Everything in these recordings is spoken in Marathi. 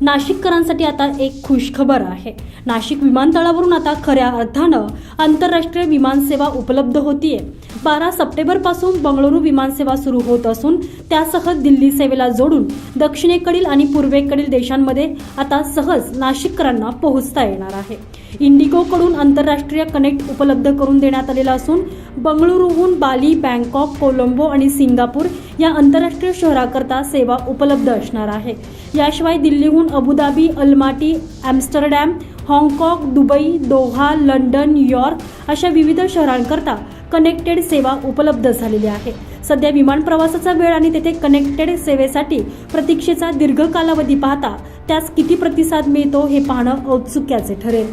नाशिककरांसाठी आता एक खुशखबर आहे. नाशिक विमानतळावरून आता खऱ्या अर्थानं आंतरराष्ट्रीय विमानसेवा उपलब्ध होतीये. बारा सप्टेंबरपासून बंगळुरू विमानसेवा सुरू होत असून त्यासह दिल्ली सेवेला जोडून दक्षिणेकडील आणि पूर्वेकडील देशांमध्ये आता सहज नाशिककरांना पोहोचता येणार आहे. इंडिगोकडून आंतरराष्ट्रीय कनेक्ट उपलब्ध करून देण्यात आलेला असून बंगळुरूहून बाली बँकॉक कोलंबो आणि सिंगापूर या आंतरराष्ट्रीय शहराकरता सेवा उपलब्ध असणार आहे. याशिवाय दिल्लीहून अबुधाबी अलमाटी ॲम्स्टरडॅम हाँगकाँग Dubai Doha London New York अशा विविध शहरांकरता कनेक्टेड सेवा उपलब्ध झालेली आहे. सध्या विमान प्रवासाचा वेळ आणि तेथे कनेक्टेड सेवेसाठी प्रतीक्षेचा दीर्घ कालावधी पाहता त्यास किती प्रतिसाद मिळतो हे पाहणं औत्सुक्याचे ठरेल.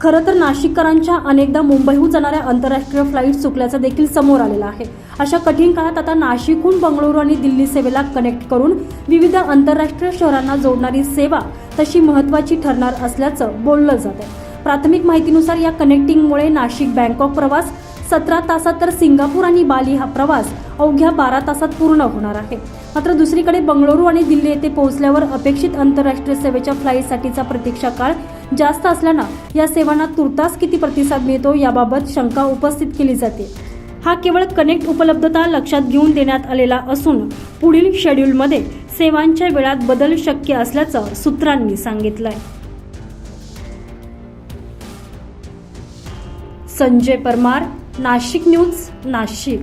खरं तर नाशिककरांच्या अनेकदा मुंबईहून जाणाऱ्या आंतरराष्ट्रीय फ्लाईट चुकल्याचं देखील समोर आलेलं आहे. अशा कठीण काळात आता नाशिकहून बंगळुरू आणि दिल्ली सेवेला कनेक्ट करून विविध आंतरराष्ट्रीय शहरांना जोडणारी सेवा तशी महत्त्वाची ठरणार असल्याचं बोललं जात आहे. प्राथमिक माहितीनुसार या कनेक्टिंगमुळे नाशिक बँकॉक प्रवास सतरा तासात तर सिंगापूर आणि बाली हा प्रवास अवघ्या बारा तासात पूर्ण होणार आहे. मात्र दुसरीकडे बंगळुरू आणि दिल्ली येथे पोहोचल्यावर अपेक्षित आंतरराष्ट्रीय सेवेच्या फ्लाईटसाठीचा प्रतीक्षा काळ जास्त असल्यानं या सेवांना तुर्तास किती प्रतिसाद मिळतो याबाबत शंका उपस्थित केली जाते. हा केवळ कनेक्ट उपलब्धता लक्षात घेऊन देण्यात आलेला असून पुढील शेड्यूलमध्ये सेवांच्या वेळात बदल शक्य असल्याचं सूत्रांनी सांगितलंय. संजय परमार नाशिक न्यूज नाशिक.